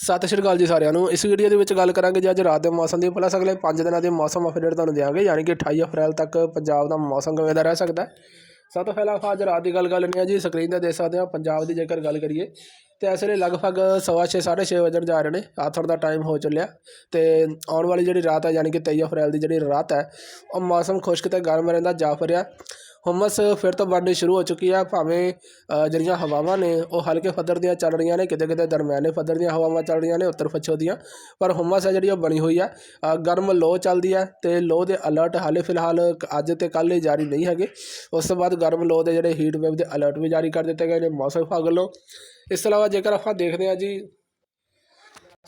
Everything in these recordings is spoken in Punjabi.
ਸਤਿ ਸ਼੍ਰੀ ਅਕਾਲ ਜੀ ਸਾਰਿਆਂ ਨੂੰ। ਇਸ ਵੀਡੀਓ ਦੇ ਵਿੱਚ ਗੱਲ ਕਰਾਂਗੇ ਜੀ ਅੱਜ ਰਾਤ ਦੇ ਮੌਸਮ ਦੀ। ਪਲੱਸ ਅਗਲੇ 5 ਦਿਨਾਂ ਦੇ ਮੌਸਮ ਅਪਡੇਟ ਤੁਹਾਨੂੰ ਦਿਆਂਗੇ, ਯਾਨੀ ਕਿ 28 ਅਪ੍ਰੈਲ ਤੱਕ ਪੰਜਾਬ ਦਾ ਮੌਸਮ ਕਿਵੇਂ ਦਾ ਰਹਿ ਸਕਦਾ ਹੈ। ਸਭ ਤੋਂ ਪਹਿਲਾਂ ਅੱਜ ਰਾਤ ਦੀ ਗੱਲ ਕਰ ਲੈਂਦੇ ਹਾਂ ਜੀ ਸਕਰੀਨ ਤੇ ਦੇਖ ਸਕਦੇ ਹਾਂ ਪੰਜਾਬ ਦੀ ਜੇਕਰ ਗੱਲ ਕਰੀਏ ਤੇ ਇਸ ਵੇਲੇ ਲਗਭਗ ਸਵਾ ਛੇ, ਸਾਢੇ ਛੇ ਵਜਣ ਜਾ ਰਹੇ ਨੇ। ਆਥਰ ਦਾ ਟਾਈਮ ਹੋ ਚੱਲਿਆ ਤੇ ਆਉਣ ਵਾਲੀ ਜਿਹੜੀ ਰਾਤ ਹੈ ਯਾਨੀ ਕਿ 23 ਅਪ੍ਰੈਲ ਦੀ ਜਿਹੜੀ ਰਾਤ ਹੈ ਉਹ ਮੌਸਮ ਖੁਸ਼ਕ ਤੇ ਗਰਮ ਰਹਿੰਦਾ ਜਾਪ ਰਿਹਾ ਹੁਮਸ ਫਿਰ ਤੋਂ ਬਣਨੀ ਸ਼ੁਰੂ ਹੋ ਚੁੱਕੀ ਹੈ ਭਾਵੇਂ ਜਿਹੜੀਆਂ ਹਵਾਵਾਂ ਨੇ ਉਹ ਹਲਕੇ ਪੱਧਰ ਦੀਆਂ ਚੱਲ ਰਹੀਆਂ ਨੇ ਕਿਤੇ ਕਿਤੇ ਦਰਮਿਆਨੇ ਪੱਧਰ ਦੀਆਂ ਹਵਾਵਾਂ ਚੱਲ ਰਹੀਆਂ ਨੇ ਉੱਤਰ ਪੱਛਮ ਦੀਆਂ। ਪਰ ਹੁਮਸ ਹੈ ਜਿਹੜੀ ਉਹ ਬਣੀ ਹੋਈ ਹੈ ਗਰਮ ਲੋ ਚੱਲਦੀ ਹੈ ਤੇ ਲੋ ਦੇ ਅਲਰਟ ਹਾਲੇ ਫਿਲਹਾਲ ਅੱਜ ਤੇ ਕੱਲ੍ਹ ਹੀ ਜਾਰੀ ਨਹੀਂ ਹੈਗੇ। ਉਸ ਤੋਂ ਬਾਅਦ ਗਰਮ ਲੋ ਦੇ ਜਿਹੜੇ ਹੀਟ ਵੇਵ ਦੇ ਅਲਰਟ ਵੀ ਜਾਰੀ ਕਰ ਦਿੱਤੇ ਗਏ ਨੇ ਮੌਸਮ ਵਿਭਾਗ ਵੱਲੋਂ। ਇਸ ਤੋਂ ਇਲਾਵਾ ਜੇਕਰ ਆਪਾਂ ਦੇਖਦੇ ਹਾਂ ਜੀ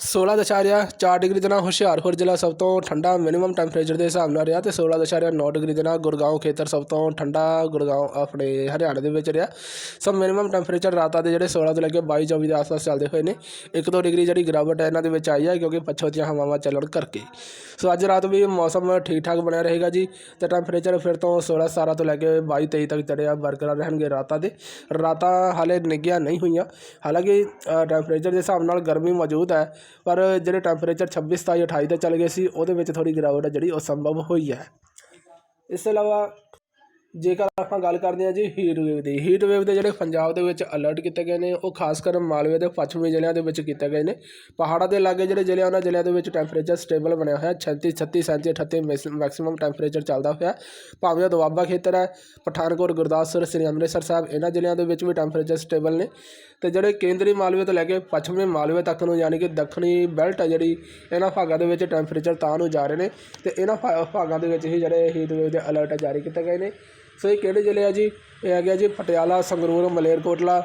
16.4 ਡਿਗਰੀ ਦੇ ਨਾਲ ਹੁਸ਼ਿਆਰਪੁਰ ਜ਼ਿਲ੍ਹਾ ਸਭ ਤੋਂ ਠੰਡਾ ਮਿਨੀਮਮ ਟੈਂਪਰੇਚਰ ਦੇ ਹਿਸਾਬ ਨਾਲ ਰਿਹਾ ਤੇ 16.9 ਡਿਗਰੀ ਦੇ ਨਾਲ ਗੁਰਗਾਉਂ ਖੇਤਰ ਸਭ ਤੋਂ ਠੰਡਾ ਗੁਰਗਾਉਂ ਆਪਣੇ ਹਰਿਆਣਾ ਦੇ ਵਿੱਚ ਰਿਹਾ। ਸੋ ਮਿਨੀਮਮ ਟੈਂਪਰੇਚਰ ਰਾਤਾਂ ਦੇ ਜਿਹੜੇ 16 ਤੋਂ ਲੈ ਕੇ 22 24 ਦੇ ਆਸ-ਪਾਸ ਚੱਲਦੇ ਹੋਏ ਨੇ। 1-2 ਡਿਗਰੀ ਜਿਹੜੀ ਗਿਰਾਵਟ ਹੈ ਇਹਨਾਂ ਦੇ ਵਿੱਚ ਆਈ ਹੈ ਕਿਉਂਕਿ ਪੱਛਮ ਦੀਆਂ ਹਵਾਵਾਂ ਚੱਲਣ ਕਰਕੇ। ਸੋ ਅੱਜ ਰਾਤ ਵੀ ਮੌਸਮ ਠੀਕ ਠਾਕ ਬਣਿਆ ਰਹੇਗਾ ਜੀ ਤੇ ਟੈਂਪਰੇਚਰ ਫਿਰ ਤੋਂ 16 17 ਤੋਂ ਲੈ ਕੇ 22 23 ਤੱਕ ਜਿਹੜੇ ਬਰਕਰਾਰ ਰਹਿਣਗੇ ਰਾਤਾਂ ਦੇ। ਰਾਤਾਂ ਹਾਲੇ ਨਿੱਘੀਆਂ ਨਹੀਂ ਹੋਈਆਂ। ਹਾਲਾਂਕਿ ਟੈਂਪਰੇਚਰ ਦੇ ਹਿਸਾਬ ਨਾਲ ਗਰਮੀ ਮੌਜੂਦ ਹੈ। ਪਰ ਜਿਹੜੇ ਟੈਂਪਰੇਚਰ 26 27 28 ਤੇ ਚੱਲ ਗਏ ਸੀ, ਉਹਦੇ ਵਿੱਚ ਥੋੜ੍ਹੀ ਗਿਰਾਵਟ ਹੈ ਜਿਹੜੀ ਉਹ ਸੰਭਵ ਹੋਈ ਹੈ। ਇਸ ਤੋਂ ਇਲਾਵਾ ਜੇਕਰ ਆਪਾਂ ਗੱਲ ਕਰਦੇ ਹਾਂ ਜੀ ਹੀਟ ਵੇਵ ਦੀ ਹੀਟ ਵੇਵ ਦੇ ਜਿਹੜੇ ਪੰਜਾਬ ਦੇ ਵਿੱਚ ਅਲਰਟ ਕੀਤੇ ਗਏ ਨੇ, ਉਹ ਖਾਸ ਕਰ ਮਾਲਵੇ ਦੇ ਪੱਛਮੀ ਜ਼ਿਲ੍ਹਿਆਂ ਦੇ ਵਿੱਚ ਕੀਤੇ ਗਏ ਨੇ। ਪਹਾੜਾਂ ਦੇ ਲਾਗੇ ਜਿਹੜੇ ਜ਼ਿਲ੍ਹੇ ਉਹਨਾਂ ਜ਼ਿਲ੍ਹਿਆਂ ਦੇ ਵਿੱਚ ਟੈਂਪਰੇਚਰ ਸਟੇਬਲ ਬਣਿਆ ਹੋਇਆ 36 36 37 38 ਮੈਕਸਿਮਮ ਟੈਂਪਰੇਚਰ ਚੱਲਦਾ ਹੋਇਆ। ਭਾਵੇਂ ਉਹ ਦੁਆਬਾ ਖੇਤਰ ਹੈ, ਪਠਾਨਕੋਟ, ਗੁਰਦਾਸਪੁਰ, ਸ੍ਰੀ ਅੰਮ੍ਰਿਤਸਰ ਸਾਹਿਬ, ਇਹਨਾਂ ਜ਼ਿਲ੍ਹਿਆਂ ਦੇ ਵਿੱਚ ਵੀ ਟੈਂਪਰੇਚਰ ਸਟੇਬਲ ਨੇ। ਤੇ ਜਿਹੜੇ ਕੇਂਦਰੀ ਮਾਲਵੇ ਤੋਂ ਲੈ ਕੇ ਪੱਛਮੀ ਮਾਲਵੇ ਤੱਕ ਨੂੰ, ਯਾਨੀ ਕਿ ਦੱਖਣੀ ਬੈਲਟ ਹੈ ਜਿਹੜੀ, ਇਹਨਾਂ ਭਾਗਾਂ ਦੇ ਵਿੱਚ ਟੈਂਪਰੇਚਰ ਤਾਂ ਨੂੰ ਜਾ ਰਹੇ ਨੇ। ਤੇ ਇਹਨਾਂ ਭਾ- ਭਾਗਾਂ ਦੇ ਵਿੱਚ ਹੀ ਜਿਹੜੇ ਹੀਟ ਵੇਵ ਦੇ ਅਲਰਟ ਜਾਰੀ ਕੀਤੇ ਗਏ ਨੇ। ਸੋ ਇਹ ਕਿਹੜੇ ਜ਼ਿਲ੍ਹੇ ਆ ਜੀ? ਇਹ ਹੈਗਾ ਜੀ ਪਟਿਆਲਾ, ਸੰਗਰੂਰ, ਮਲੇਰਕੋਟਲਾ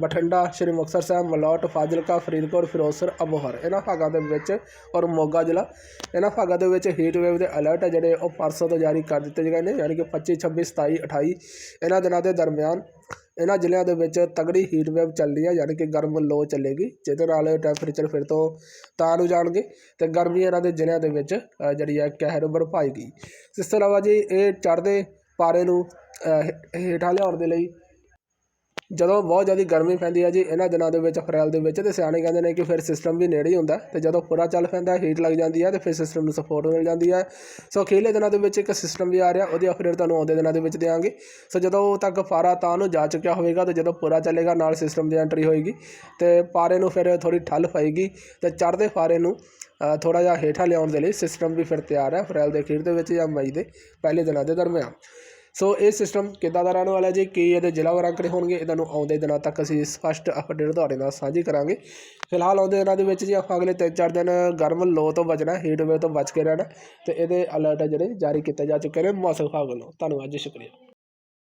ਬਠਿੰਡਾ, ਸ਼੍ਰੀ ਮੁਕਤਸਰ ਸਾਹਿਬ, ਮਲੌਟ, ਫਾਜ਼ਿਲਕਾ, ਫਰੀਦਕੋਟ, ਫਿਰੋਜ਼ਪੁਰ, ਅਬੋਹਰ। ਇਹਨਾਂ ਭਾਗਾਂ ਦੇ ਵਿੱਚ ਔਰ ਮੋਗਾ ਜ਼ਿਲ੍ਹਾ। ਇਹਨਾਂ ਭਾਗਾਂ ਦੇ ਵਿੱਚ ਹੀਟ ਵੇਵ ਦੇ ਅਲਰਟ ਹੈ ਜਿਹੜੇ ਉਹ ਪਰਸੋਂ ਤੋਂ ਜਾਰੀ ਕਰ ਦਿੱਤੇ ਗਏ ਨੇ, ਯਾਨੀ ਕਿ 25 26 27 28 ਇਹਨਾਂ ਦਿਨਾਂ ਦੇ ਦਰਮਿਆਨ। ਇਹਨਾਂ ਜ਼ਿਲ੍ਹਿਆਂ ਦੇ ਵਿੱਚ ਤਗੜੀ ਹੀਟ ਵੇਵ ਚੱਲਦੀ ਹੈ, ਯਾਨੀ ਕਿ ਗਰਮ ਲੋ ਚੱਲੇਗੀ। ਜਿਹਦੇ ਨਾਲ ਟੈਂਪਰੇਚਰ ਫਿਰ ਤੋਂ ਤਾਂ ਨੂੰ ਜਾਣਗੇ ਅਤੇ ਗਰਮੀ ਇਹਨਾਂ ਦੇ ਜ਼ਿਲ੍ਹਿਆਂ ਦੇ ਵਿੱਚ ਜਿਹੜੀ ਹੈ ਕਹਿਰ ਭਰਪਾਏਗੀ ਇਸ ਤੋਂ ਇਲਾਵਾ ਜੀ ਇਹ ਚੜ੍ਹਦੇ ਪਾਰੇ ਨੂੰ ਹੇਠਾਂ ਲਿਆਉਣ ਦੇ ਲਈ ਜਦੋਂ ਬਹੁਤ ਜ਼ਿਆਦਾ ਗਰਮੀ ਪੈਂਦੀ ਹੈ ਜੀ, ਇਹਨਾਂ ਦਿਨਾਂ ਦੇ ਵਿੱਚ, ਅਪ੍ਰੈਲ ਦੇ ਵਿੱਚ, ਤੇ ਸਿਆਣੇ ਕਹਿੰਦੇ ਨੇ ਕਿ ਫਿਰ ਸਿਸਟਮ ਵੀ ਨੇੜੇ ਹੀ ਹੁੰਦਾ ਤੇ ਜਦੋਂ ਪੂਰਾ ਚੱਲ ਪੈਂਦਾ ਹੀਟ ਲੱਗ ਜਾਂਦੀ ਹੈ ਤੇ ਫਿਰ ਸਿਸਟਮ ਨੂੰ ਸਪੋਰਟ ਮਿਲ ਜਾਂਦੀ ਹੈ ਸੋ ਅਖੀਰਲੇ ਦਿਨਾਂ ਦੇ ਵਿੱਚ ਇੱਕ ਸਿਸਟਮ ਵੀ ਆ ਰਿਹਾ, ਉਹਦੀ ਅਪਡੇਟ ਤੁਹਾਨੂੰ ਆਉਂਦੇ ਦਿਨਾਂ ਦੇ ਵਿੱਚ ਦੇਵਾਂਗੇ ਸੋ ਜਦੋਂ ਤੱਕ ਪਾਰਾ ਤਾਂ ਨੂੰ ਜਾ ਚੁੱਕਿਆ ਹੋਵੇਗਾ, ਤੇ ਜਦੋਂ ਪੂਰਾ ਚੱਲੇਗਾ, ਨਾਲ ਸਿਸਟਮ ਦੀ ਐਂਟਰੀ ਹੋਏਗੀ, ਤੇ ਪਾਰੇ ਨੂੰ ਫਿਰ ਥੋੜੀ ਠੱਲ ਪਏਗੀ, ਤੇ ਚੜ੍ਹਦੇ ਪਾਰੇ ਨੂੰ ਥੋੜਾ ਜਿਹਾ ਹੇਠਾਂ ਲਿਆਉਣ ਦੇ ਲਈ ਸਿਸਟਮ ਵੀ ਫਿਰ ਤਿਆਰ ਹੈ, ਅਪ੍ਰੈਲ ਦੇ ਅਖੀਰ ਦੇ ਵਿੱਚ ਜਾਂ ਮਈ ਦੇ ਪਹਿਲੇ ਦਿਨਾਂ ਦੇ ਦਰਮਿਆਨ। ਸੋ ਇਹ ਸਿਸਟਮ ਕਿੱਦਾਂ ਦਾ ਰਹਿਣ ਵਾਲਾ ਜੀ? ਕੀ ਇਹਦੇ ਜ਼ਿਲ੍ਹਾ ਵਰਾਂਕੜੇ ਹੋਣਗੇ? ਇਹਨਾਂ ਨੂੰ ਆਉਂਦੇ ਦਿਨਾਂ ਤੱਕ ਅਸੀਂ ਸਪਸ਼ਟ ਅਪਡੇਟ ਤੁਹਾਡੇ ਨਾਲ ਸਾਂਝੀ ਕਰਾਂਗੇ। ਫਿਲਹਾਲ ਆਉਂਦੇ ਦਿਨਾਂ ਦੇ ਵਿੱਚ ਜੀ, ਆਪਾਂ ਅਗਲੇ 3-4 ਦਿਨ ਗਰਮ ਲੋ ਤੋਂ ਬਚਣਾ ਹੀਟ ਵੇਵ ਤੋਂ ਬਚ ਕੇ ਰਹਿਣਾ ਤੇ ਇਹਦੇ ਅਲਰਟ ਜਿਹੜੇ ਜਾਰੀ ਕੀਤੇ ਜਾ ਚੁੱਕੇ ਨੇ। ਮੌਸਮ ਵਿਭਾਗ ਵੱਲੋਂ। ਧੰਨਵਾਦ ਜੀ, ਸ਼ੁਕਰੀਆ।